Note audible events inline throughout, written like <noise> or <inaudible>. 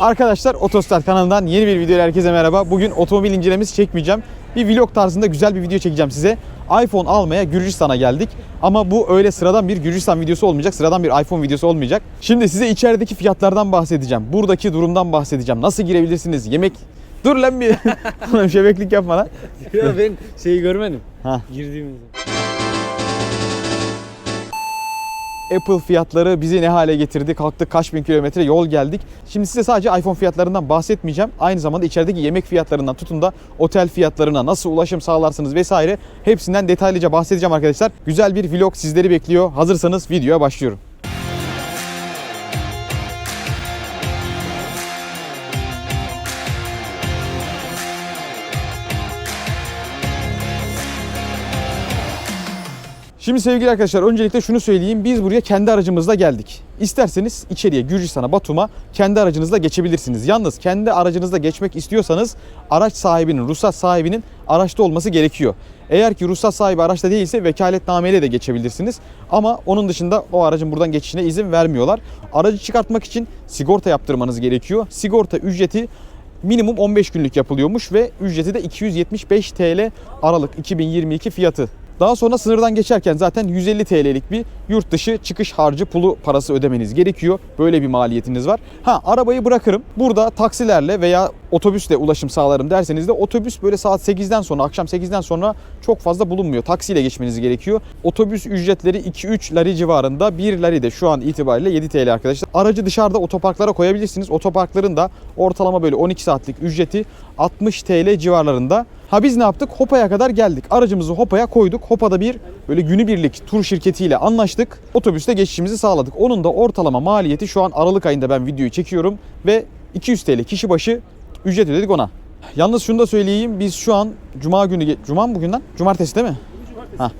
Arkadaşlar Otostart kanalından yeni bir video ile herkese merhaba. Bugün otomobil incelemesi çekmeyeceğim. Bir vlog tarzında güzel bir video çekeceğim size. iPhone almaya Gürcistan'a geldik. Ama bu öyle sıradan bir Gürcistan videosu olmayacak. Sıradan bir iPhone videosu olmayacak. Şimdi size içerideki fiyatlardan bahsedeceğim. Buradaki durumdan bahsedeceğim. Nasıl girebilirsiniz? Yemek... Dur lan bir. <laughs> Şebeklik yapma lan. Ya ben şeyi görmedim. Ha. Girdiğimizde. Apple fiyatları bizi ne hale getirdi? Kalktık kaç bin kilometre yol geldik. Şimdi size sadece iPhone fiyatlarından bahsetmeyeceğim. Aynı zamanda içerideki yemek fiyatlarından tutun da otel fiyatlarına nasıl ulaşım sağlarsınız vesaire hepsinden detaylıca bahsedeceğim arkadaşlar. Güzel bir vlog sizleri bekliyor. Hazırsanız videoya başlıyorum. Şimdi sevgili arkadaşlar öncelikle şunu söyleyeyim. Biz buraya kendi aracımızla geldik. İsterseniz içeriye Gürcistan'a, Batum'a kendi aracınızla geçebilirsiniz. Yalnız kendi aracınızla geçmek istiyorsanız araç sahibinin, ruhsat sahibinin araçta olması gerekiyor. Eğer ki ruhsat sahibi araçta değilse vekaletnameyle de geçebilirsiniz. Ama onun dışında o aracın buradan geçişine izin vermiyorlar. Aracı çıkartmak için sigorta yaptırmanız gerekiyor. Sigorta ücreti minimum 15 günlük yapılıyormuş ve ücreti de 275 TL Aralık 2022 fiyatı. Daha sonra sınırdan geçerken zaten 150 TL'lik bir yurt dışı çıkış harcı pulu parası ödemeniz gerekiyor. Böyle bir maliyetiniz var. Ha arabayı bırakırım. Burada taksilerle veya otobüsle ulaşım sağlarım derseniz de otobüs böyle saat 8'den sonra akşam 8'den sonra çok fazla bulunmuyor. Taksiyle geçmeniz gerekiyor. Otobüs ücretleri 2-3 lari civarında. 1 lari de şu an itibariyle 7 TL arkadaşlar. Aracı dışarıda otoparklara koyabilirsiniz. Otoparkların da ortalama böyle 12 saatlik ücreti 60 TL civarlarında. Ha biz ne yaptık? Hopa'ya kadar geldik. Aracımızı Hopa'ya koyduk. Hopa'da bir böyle günübirlik tur şirketiyle anlaştık. Otobüste geçişimizi sağladık. Onun da ortalama maliyeti şu an Aralık ayında ben videoyu çekiyorum ve 200 TL kişi başı ücret ödedik ona. Yalnız şunu da söyleyeyim. Biz şu an Cuma günü... Cuma mı bugün lan? Cumartesi değil mi? Ha.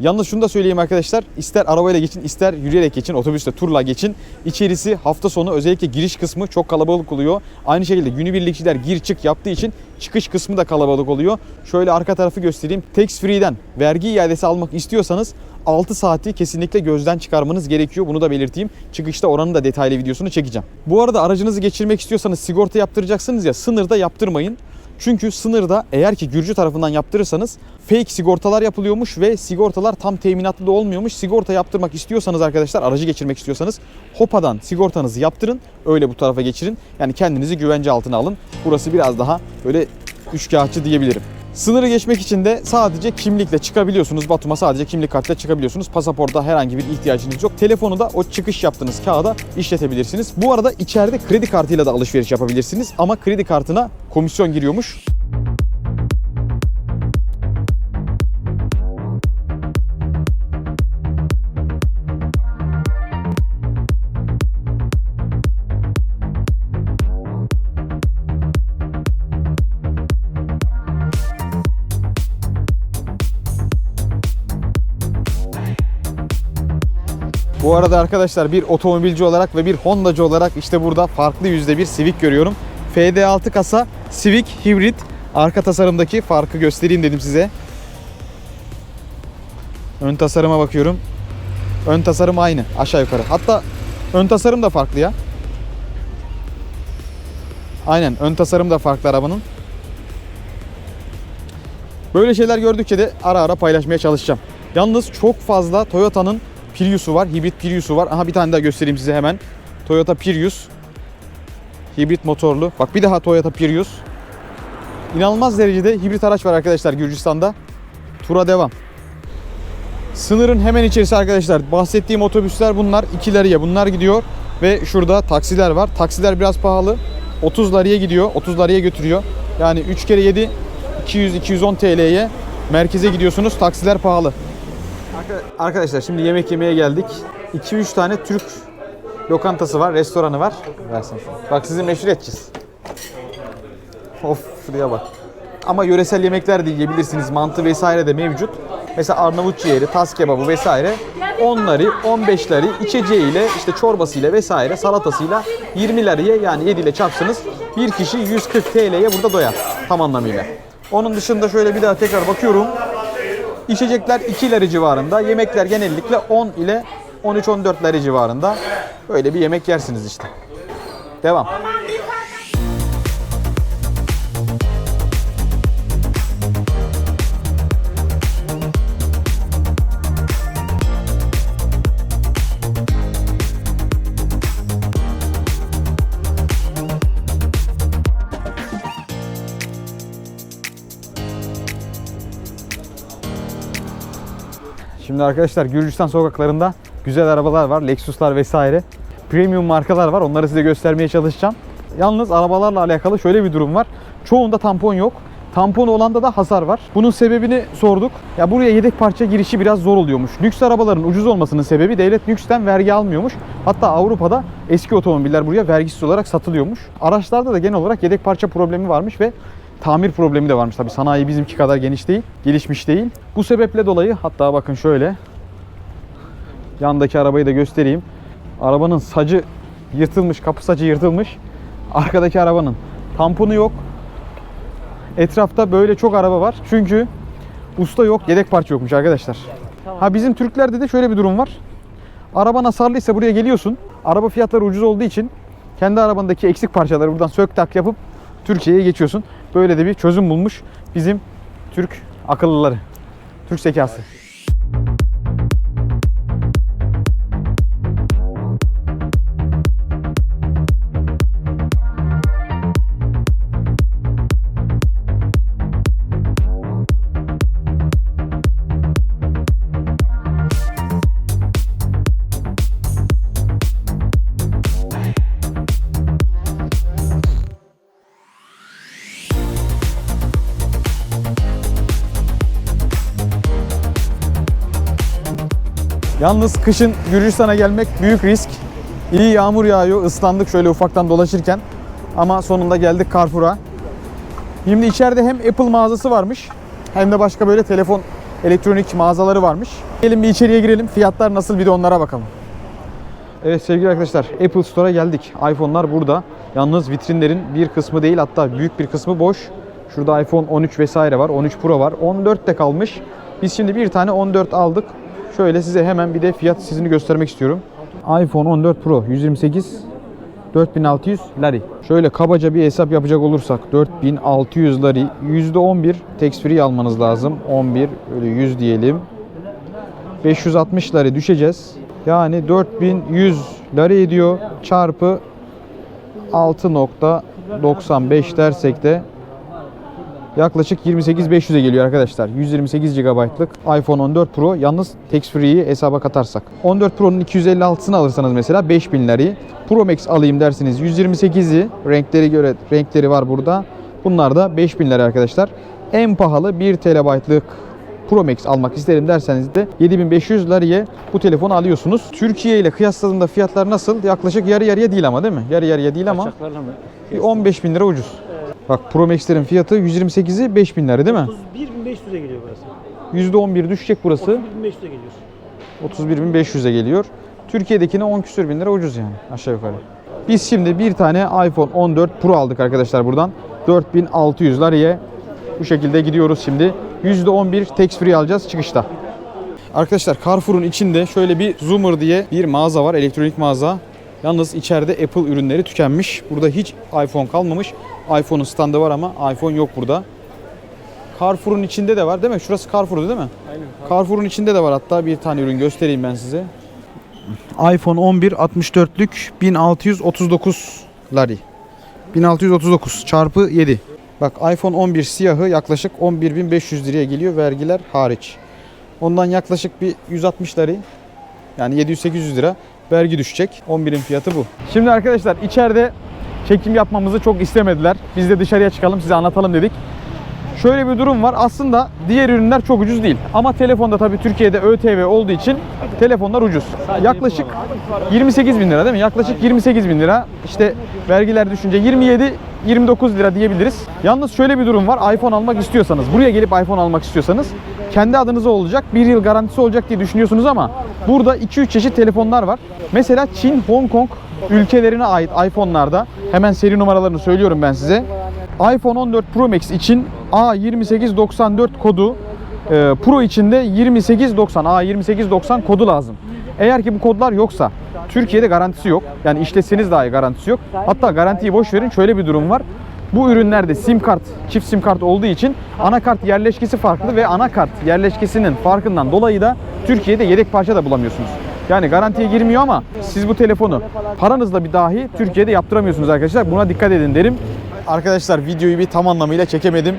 Yalnız şunu da söyleyeyim arkadaşlar. İster arabayla geçin, ister yürüyerek geçin, otobüsle, turla geçin. İçerisi hafta sonu özellikle giriş kısmı çok kalabalık oluyor. Aynı şekilde günübirlikçiler gir çık yaptığı için çıkış kısmı da kalabalık oluyor. Şöyle arka tarafı göstereyim. Tax free'den vergi iadesi almak istiyorsanız 6 saati kesinlikle gözden çıkarmanız gerekiyor. Bunu da belirteyim. Çıkışta oranın da detaylı videosunu çekeceğim. Bu arada aracınızı geçirmek istiyorsanız sigorta yaptıracaksınız ya sınırda yaptırmayın. Çünkü sınırda eğer ki Gürcü tarafından yaptırırsanız fake sigortalar yapılıyormuş ve sigortalar tam teminatlı da olmuyormuş. Sigorta yaptırmak istiyorsanız arkadaşlar aracı geçirmek istiyorsanız Hopa'dan sigortanızı yaptırın. Öyle bu tarafa geçirin. Yani kendinizi güvence altına alın. Burası biraz daha böyle üçkağıtçı diyebilirim. Sınırı geçmek için de sadece kimlikle çıkabiliyorsunuz. Batum'a sadece kimlik kartla çıkabiliyorsunuz. Pasaporta herhangi bir ihtiyacınız yok. Telefonu da o çıkış yaptığınız kağıda işletebilirsiniz. Bu arada içeride kredi kartıyla da alışveriş yapabilirsiniz. Ama kredi kartına komisyon giriyormuş. Bu arada arkadaşlar bir otomobilci olarak ve bir Honda'cı olarak işte burada farklı yüzde bir Civic görüyorum. FD6 kasa Civic Hybrid. Arka tasarımdaki farkı göstereyim dedim size. Ön tasarıma bakıyorum. Ön tasarım aynı aşağı yukarı. Hatta ön tasarım da farklı ya. Aynen ön tasarım da farklı arabanın. Böyle şeyler gördükçe de ara ara paylaşmaya çalışacağım. Yalnız çok fazla Toyota'nın Prius'u var. Hibrit Prius'u var. Aha bir tane daha göstereyim size hemen. Toyota Prius. Hibrit motorlu. Bak bir daha Toyota Prius. İnanılmaz derecede hibrit araç var arkadaşlar Gürcistan'da. Tura devam. Sınırın hemen içerisi arkadaşlar. Bahsettiğim otobüsler bunlar. 2 liraya bunlar gidiyor. Ve şurada taksiler var. Taksiler biraz pahalı. 30 liraya gidiyor. 30 liraya götürüyor. Yani 3 kere 7 200-210 TL'ye merkeze gidiyorsunuz. Taksiler pahalı. Arkadaşlar şimdi yemek yemeye geldik. 2-3 tane Türk lokantası var, restoranı var. Versen. Bak sizi meşhur edeceğiz. Of şuraya bak. Ama yöresel yemekler de yiyebilirsiniz. Mantı vesaire de mevcut. Mesela Arnavut ciğeri, tas kebabı vesaire. Onları 15'leri içeceğiyle işte çorbasıyla vesaire salatasıyla 20 liraya yani 7 ile çarpsanız bir kişi 140 TL'ye burada doyar tam anlamıyla. Onun dışında şöyle bir daha tekrar bakıyorum. İçecekler 2 lira civarında. Yemekler genellikle 10 ile 13-14 lira civarında. Böyle bir yemek yersiniz işte. Devam. Şimdi arkadaşlar Gürcistan sokaklarında güzel arabalar var. Lexus'lar vesaire. Premium markalar var. Onları size göstermeye çalışacağım. Yalnız arabalarla alakalı şöyle bir durum var. Çoğunda tampon yok. Tampon olanda da hasar var. Bunun sebebini sorduk. Ya buraya yedek parça girişi biraz zor oluyormuş. Lüks arabaların ucuz olmasının sebebi devlet lüksten vergi almıyormuş. Hatta Avrupa'da eski otomobiller buraya vergisiz olarak satılıyormuş. Araçlarda da genel olarak yedek parça problemi varmış ve tamir problemi de varmış. Tabi sanayi bizimki kadar geniş değil, gelişmiş değil. Bu sebeple dolayı hatta bakın şöyle yandaki arabayı da göstereyim. Arabanın sacı yırtılmış, kapı sacı yırtılmış. Arkadaki arabanın tamponu yok. Etrafta böyle çok araba var. Çünkü usta yok, yedek parça yokmuş arkadaşlar. Ha bizim Türklerde de şöyle bir durum var. Araban hasarlıysa buraya geliyorsun. Araba fiyatları ucuz olduğu için kendi arabandaki eksik parçaları buradan sök tak yapıp Türkiye'ye geçiyorsun. Böyle de bir çözüm bulmuş bizim Türk akıllıları. Türk zekası. Yalnız kışın Gürcistan'a gelmek büyük risk. İyi yağmur yağıyor. ıslandık şöyle ufaktan dolaşırken. Ama sonunda geldik Carrefour'a. Şimdi içeride hem Apple mağazası varmış hem de başka böyle telefon elektronik mağazaları varmış. Gelin bir içeriye girelim. Fiyatlar nasıl bir de onlara bakalım. Evet sevgili arkadaşlar Apple Store'a geldik. iPhone'lar burada. Yalnız vitrinlerin bir kısmı değil hatta büyük bir kısmı boş. Şurada iPhone 13 vesaire var. 13 Pro var. 14 de kalmış. Biz şimdi bir tane 14 aldık. Şöyle size hemen bir de fiyat sizini göstermek istiyorum. iPhone 14 Pro 128 4600 lari. Şöyle kabaca bir hesap yapacak olursak 4600 lari %11 tax free almanız lazım. 11 öyle 100 diyelim. 560 lari düşeceğiz. Yani 4100 lari ediyor çarpı 6.95 dersek de yaklaşık 28.500'e geliyor arkadaşlar. 128 GB'lık iPhone 14 Pro yalnız tax free'yi hesaba katarsak. 14 Pro'nun 256'sını alırsanız mesela 5000 lirayı. Pro Max alayım dersiniz 128'i renkleri göre renkleri var burada. Bunlar da 5000 lira arkadaşlar. En pahalı 1 TB'lık Pro Max almak isterim derseniz de 7500 liraya bu telefonu alıyorsunuz. Türkiye ile kıyasladığımda fiyatlar nasıl? Yaklaşık yarı yarıya değil ama değil mi? Yarı yarıya değil ama Kaçaklarla mı? bir 15 bin lira ucuz. Bak Pro Max'lerin fiyatı 128'i 5000 lira değil mi? 31.500'e geliyor burası. %11 düşecek burası. 31.500'e geliyor. 31.500'e geliyor. Türkiye'dekine 10 küsür bin lira ucuz yani aşağı yukarı. Biz şimdi bir tane iPhone 14 Pro aldık arkadaşlar buradan. 4600 liraya bu şekilde gidiyoruz şimdi. %11 tax free alacağız çıkışta. Arkadaşlar Carrefour'un içinde şöyle bir Zoomer diye bir mağaza var, elektronik mağaza. Yalnız içeride Apple ürünleri tükenmiş. Burada hiç iPhone kalmamış. iPhone'un standı var ama iPhone yok burada. Carrefour'un içinde de var değil mi? Şurası Carrefour'du değil mi? Aynen. Carrefour'un içinde de var hatta bir tane ürün göstereyim ben size. iPhone 11 64'lük 1639 lari. 1639 çarpı 7. Bak iPhone 11 siyahı yaklaşık 11.500 liraya geliyor vergiler hariç. Ondan yaklaşık bir 160 lari yani 700-800 lira vergi düşecek. 11'in fiyatı bu. Şimdi arkadaşlar içeride çekim yapmamızı çok istemediler. Biz de dışarıya çıkalım size anlatalım dedik. Şöyle bir durum var. Aslında diğer ürünler çok ucuz değil. Ama telefonda tabii Türkiye'de ÖTV olduğu için telefonlar ucuz. Yaklaşık 28 bin lira değil mi? Yaklaşık 28 bin lira. İşte vergiler düşünce 27 29 lira diyebiliriz. Yalnız şöyle bir durum var. iPhone almak istiyorsanız, buraya gelip iPhone almak istiyorsanız kendi adınıza olacak. Bir yıl garantisi olacak diye düşünüyorsunuz ama burada 2-3 çeşit telefonlar var. Mesela Çin, Hong Kong ülkelerine ait iPhone'larda hemen seri numaralarını söylüyorum ben size. iPhone 14 Pro Max için A2894 kodu, e, Pro için de 2890 A2890 kodu lazım. Eğer ki bu kodlar yoksa Türkiye'de garantisi yok. Yani işletseniz dahi garantisi yok. Hatta garantiyi boş verin şöyle bir durum var. Bu ürünlerde sim kart, çift sim kart olduğu için anakart yerleşkesi farklı ve anakart yerleşkesinin farkından dolayı da Türkiye'de yedek parça da bulamıyorsunuz. Yani garantiye girmiyor ama siz bu telefonu paranızla bir dahi Türkiye'de yaptıramıyorsunuz arkadaşlar. Buna dikkat edin derim. Arkadaşlar videoyu bir tam anlamıyla çekemedim.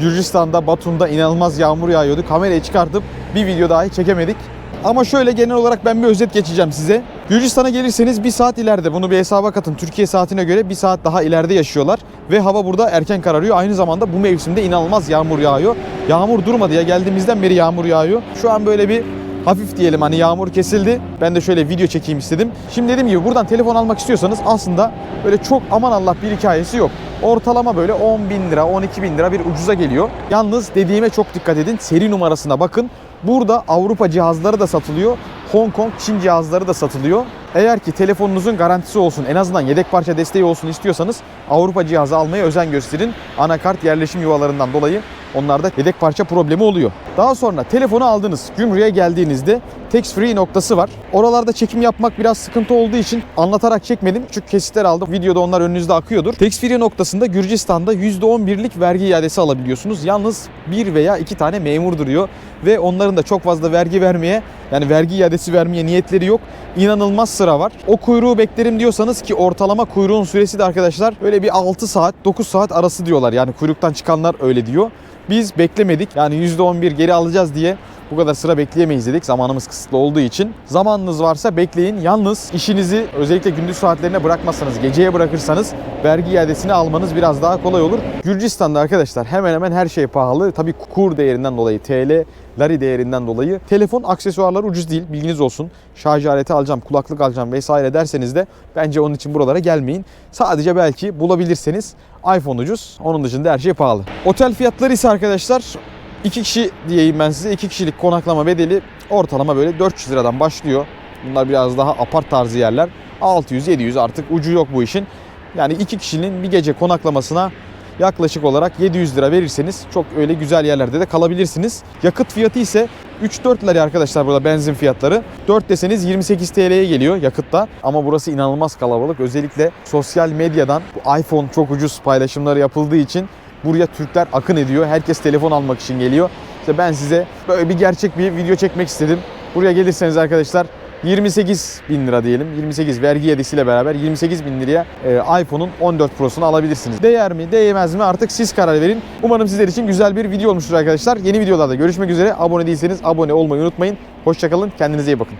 Gürcistan'da, Batum'da inanılmaz yağmur yağıyordu. Kamerayı çıkartıp bir video dahi çekemedik. Ama şöyle genel olarak ben bir özet geçeceğim size. Gürcistan'a gelirseniz bir saat ileride bunu bir hesaba katın. Türkiye saatine göre bir saat daha ileride yaşıyorlar. Ve hava burada erken kararıyor. Aynı zamanda bu mevsimde inanılmaz yağmur yağıyor. Yağmur durmadı ya geldiğimizden beri yağmur yağıyor. Şu an böyle bir hafif diyelim hani yağmur kesildi. Ben de şöyle video çekeyim istedim. Şimdi dediğim gibi buradan telefon almak istiyorsanız aslında böyle çok aman Allah bir hikayesi yok. Ortalama böyle 10 bin lira, 12 bin lira bir ucuza geliyor. Yalnız dediğime çok dikkat edin. Seri numarasına bakın. Burada Avrupa cihazları da satılıyor. Hong Kong, Çin cihazları da satılıyor. Eğer ki telefonunuzun garantisi olsun, en azından yedek parça desteği olsun istiyorsanız Avrupa cihazı almaya özen gösterin. Anakart yerleşim yuvalarından dolayı onlarda yedek parça problemi oluyor. Daha sonra telefonu aldınız. Gümrüğe geldiğinizde tax free noktası var. Oralarda çekim yapmak biraz sıkıntı olduğu için anlatarak çekmedim. Çünkü kesitler aldım. Videoda onlar önünüzde akıyordur. Tax free noktasında Gürcistan'da %11'lik vergi iadesi alabiliyorsunuz. Yalnız bir veya iki tane memur duruyor ve onların da çok fazla vergi vermeye yani vergi iadesi vermeye niyetleri yok. İnanılmaz sıra var. O kuyruğu beklerim diyorsanız ki ortalama kuyruğun süresi de arkadaşlar böyle bir 6 saat 9 saat arası diyorlar. Yani kuyruktan çıkanlar öyle diyor. Biz beklemedik. Yani %11 geri alacağız diye bu kadar sıra bekleyemeyiz dedik zamanımız kısıtlı olduğu için. Zamanınız varsa bekleyin. Yalnız işinizi özellikle gündüz saatlerine bırakmazsanız, geceye bırakırsanız vergi iadesini almanız biraz daha kolay olur. Gürcistan'da arkadaşlar hemen hemen her şey pahalı. Tabii kur değerinden dolayı, TL, lari değerinden dolayı. Telefon aksesuarları ucuz değil bilginiz olsun. Şarj aleti alacağım, kulaklık alacağım vesaire derseniz de bence onun için buralara gelmeyin. Sadece belki bulabilirseniz iPhone ucuz. Onun dışında her şey pahalı. Otel fiyatları ise arkadaşlar İki kişi diyeyim ben size. iki kişilik konaklama bedeli ortalama böyle 400 liradan başlıyor. Bunlar biraz daha apart tarzı yerler. 600-700 artık ucu yok bu işin. Yani iki kişinin bir gece konaklamasına yaklaşık olarak 700 lira verirseniz çok öyle güzel yerlerde de kalabilirsiniz. Yakıt fiyatı ise 3-4 lira arkadaşlar burada benzin fiyatları. 4 deseniz 28 TL'ye geliyor yakıtta. Ama burası inanılmaz kalabalık. Özellikle sosyal medyadan iPhone çok ucuz paylaşımları yapıldığı için Buraya Türkler akın ediyor. Herkes telefon almak için geliyor. İşte ben size böyle bir gerçek bir video çekmek istedim. Buraya gelirseniz arkadaşlar 28 bin lira diyelim. 28 vergi iadesiyle beraber 28 bin liraya e, iPhone'un 14 Pro'sunu alabilirsiniz. Değer mi değmez mi artık siz karar verin. Umarım sizler için güzel bir video olmuştur arkadaşlar. Yeni videolarda görüşmek üzere. Abone değilseniz abone olmayı unutmayın. Hoşçakalın. Kendinize iyi bakın.